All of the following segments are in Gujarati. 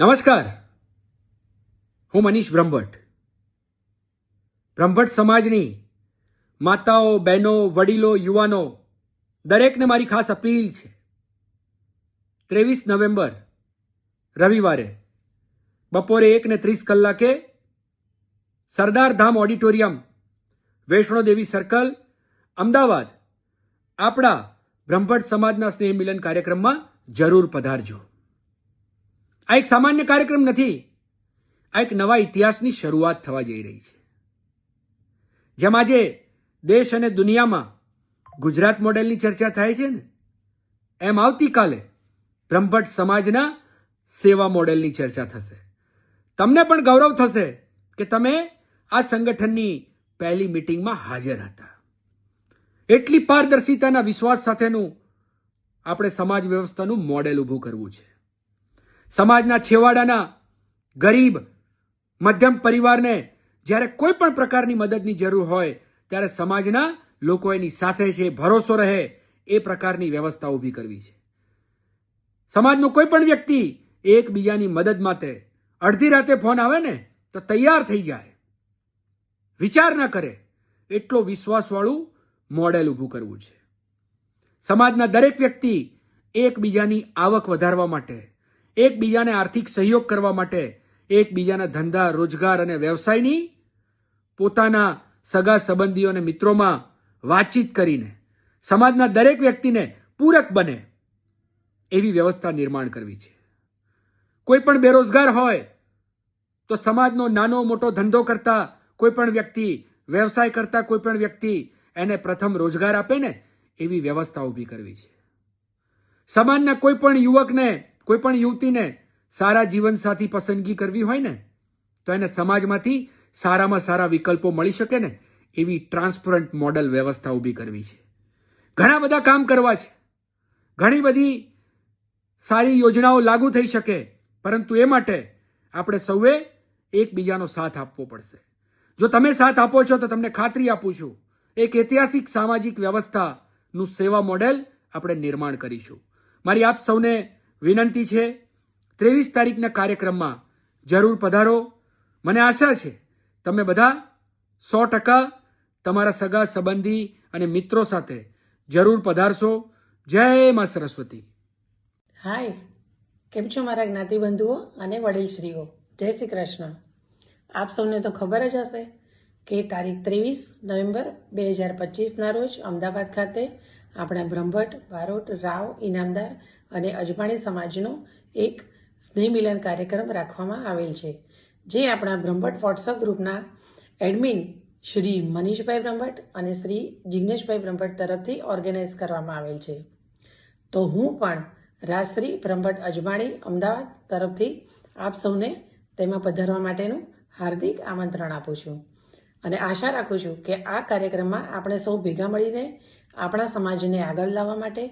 નમસ્કાર. હું મનીષ બ્રહ્મભટ્ટ. બ્રહ્મભટ્ટ સમાજની માતાઓ, બહેનો, વડીલો, યુવાનો, દરેકને મારી ખાસ અપીલ છે. ત્રેવીસ નવેમ્બર, રવિવારે બપોરે એક ને ત્રીસ કલાકે સરદાર ધામ ઓડિટોરિયમ, વૈષ્ણોદેવી સર્કલ, અમદાવાદ, આપણા બ્રહ્મભટ્ટ સમાજના સ્નેહ મિલન કાર્યક્રમમાં જરૂર પધારજો. આ એક સામાન્ય કાર્યક્રમ નથી. આ એક નવા ઇતિહાસની શરૂઆત થવા જઈ રહી છે. જેમ આજે દેશ અને દુનિયામાં ગુજરાત મોડેલની ચર્ચા થાય છે ને, એમ આવતીકાલે બ્રહ્મભટ્ટ સમાજના સેવા મોડેલની ચર્ચા થશે. તમને પણ ગૌરવ થશે કે તમે આ સંગઠનની પહેલી મિટિંગમાં હાજર હતા. એટલી પારદર્શિતાના વિશ્વાસ સાથેનું આપણે સમાજ વ્યવસ્થાનું મોડેલ ઊભું કરવું છે. સમાજના છેવાડાના ગરીબ મધ્યમ પરિવારને જ્યારે કોઈ પણ પ્રકારની મદદની જરૂર હોય, ત્યારે સમાજના લોકો એની સાથે છે, ભરોસો રહે, એ પ્રકારની વ્યવસ્થા ઊભી કરવી છે. સમાજનો કોઈ પણ વ્યક્તિ એકબીજાની મદદ માટે અડધી રાતે ફોન આવે ને, તો તૈયાર થઈ જાય. વિચાર ના કરે. એટલો વિશ્વાસવાળું મોડેલ ઊભું કરવું છે. સમાજના દરેક વ્યક્તિ એકબીજાની આવક વધારવા માટે એકબીજાને આર્થિક સહયોગ કરવા માટે એકબીજાના ધંધા, રોજગાર અને વ્યવસાયની પોતાના સગા સંબંધીઓ અને મિત્રોમાં વાતચીત કરીને સમાજના દરેક વ્યક્તિને પૂરક બને એવી વ્યવસ્થા નિર્માણ કરવી છે. કોઈ પણ બેરોજગાર હોય તો સમાજનો નાનો મોટો ધંધો કરતા કોઈ પણ વ્યક્તિ, વ્યવસાય કરતા કોઈ પણ વ્યક્તિ એને પ્રથમ રોજગાર આપે ને એવી વ્યવસ્થા ઊભી કરવી છે. સમાજના કોઈ પણ યુવકને કોઈ પણ યુવતીને સારા જીવનસાથી પસંદગી કરવી હોય ને, તો એને સમાજમાંથી સારામાં સારા વિકલ્પો મળી શકે ને, એવી ટ્રાન્સપરન્ટ મોડલ વ્યવસ્થા ઊભી કરવી છે. ઘણા બધા કામ કરવા છે. ઘણી બધી સારી યોજનાઓ લાગુ થઈ શકે, પરંતુ એ માટે આપણે સૌએ એકબીજાનો સાથ આપવો પડશે. જો તમે સાથ આપો છો, તો તમને ખાતરી આપું છું, એક ઐતિહાસિક સામાજિક વ્યવસ્થાનું સેવા મોડેલ આપણે નિર્માણ કરીશું. મારી આપ સૌને વિનંતી છે, ત્રેવીસ તારીખના કાર્યક્રમમાં જરૂર પધારો. મને આશા છે, તમે બધા સો ટકા તમારા સગા સંબંધી અને મિત્રો સાથે જરૂર પધારશો. જય મા સરસ્વતી. હાય, કેમ છો મારા જ્ઞાતિબંધુઓ અને વડીલશ્રીઓ? જય શ્રી કૃષ્ણ. આપ સૌને તો ખબર જ હશે કે તારીખ ત્રેવીસ નવેમ્બર બે હજાર પચીસના રોજ અમદાવાદ ખાતે આપણા બ્રહ્મભટ્ટ, બારોટ, રાવ, ઇનામદાર અને અજમાણી સમાજનો એક સ્નેહ મિલન કાર્યક્રમ રાખવામાં આવેલ છે, જે આપણા બ્રહ્મભટ્ટ વોટ્સઅપ ગ્રુપના એડમિન શ્રી મનીષભાઈ બ્રહ્મભટ્ટ અને શ્રી જિગ્નેશભાઈ બ્રહ્મભટ્ટ તરફથી ઓર્ગેનાઇઝ કરવામાં આવેલ છે. તો હું પણ રાજશ્રી બ્રહ્મભટ્ટ અજમાણી અમદાવાદ તરફથી આપ સૌને તેમાં પધારવા માટેનું હાર્દિક આમંત્રણ આપું છું. અને આશા રાખું છું કે આ કાર્યક્રમમાં આપણે સૌ ભેગા મળીને આપણા સમાજને આગળ લાવવા માટે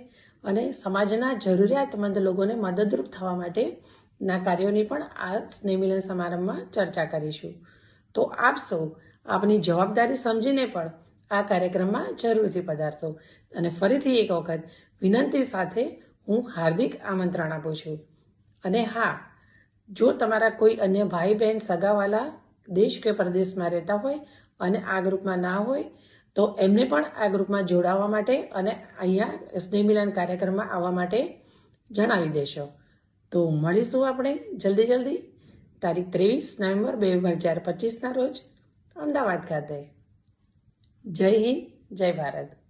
અને સમાજના જરૂરિયાતમંદ લોકોને મદદરૂપ થવા માટેના કાર્યોની પણ આ સ્નેહમિલન સમારંભમાં ચર્ચા કરીશું. તો આપ સૌ આપની જવાબદારી સમજીને પણ આ કાર્યક્રમમાં જરૂરથી પધારશો. અને ફરીથી એક વખત વિનંતી સાથે હું હાર્દિક આમંત્રણ આપું છું. અને હા, જો તમારા કોઈ અન્ય ભાઈ બહેન, સગાવાલા દેશ કે પ્રદેશમાં રહેતા હોય અને આ ગ્રુપમાં ના હોય તો એમને પણ આ ગ્રુપમાં જોડાવા માટે અને અહીંયા સ્નેહમિલન કાર્યક્રમમાં આવવા માટે જણાવી દેશો. તો મળીશું આપણે જલ્દી જલ્દી. તારીખ ત્રેવીસ નવેમ્બર બે હજાર પચીસના રોજ અમદાવાદ ખાતે. જય હિન્દ, જય ભારત.